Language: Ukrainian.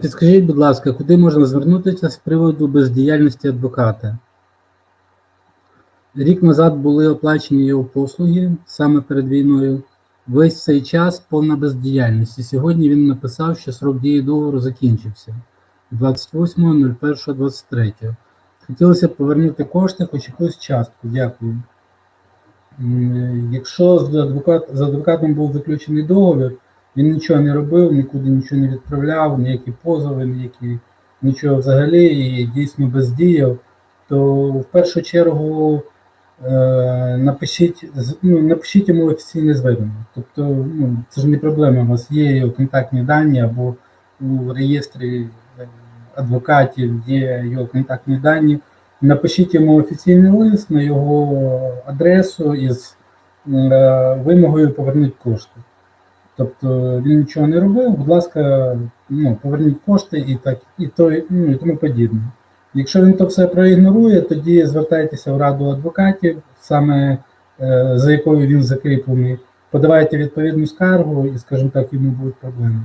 Підскажіть, будь ласка, куди можна звернутися з приводу бездіяльності адвоката? Рік назад були оплачені його послуги саме перед війною. Весь цей час повна бездіяльність. І сьогодні він написав, що срок дії договору закінчився 28.01.23. Хотілося б повернути кошти, хоч якусь частку. Дякую. Якщо з, адвокат, з адвокатом був заключений договір, він нічого не робив, нікуди нічого не відправляв, ніякі позови, ніякі нічого взагалі і дійсно бездіяв, то в першу чергу е, напишіть, ну, напишіть йому офіційне звернення. Тобто, ну, це ж не проблема, у вас є його контактні дані або у реєстрі е, адвокатів є його контактні дані. Напишіть йому офіційний лист на його адресу із е, вимогою повернути кошти. Тобто він нічого не робив, будь ласка, ну, поверніть кошти і так, і то, ну, і тому подібне. Якщо він то все проігнорує, тоді звертайтеся в раду адвокатів, саме е, за якою він закріплений, подавайте відповідну скаргу і, скажімо так, йому будуть проблеми.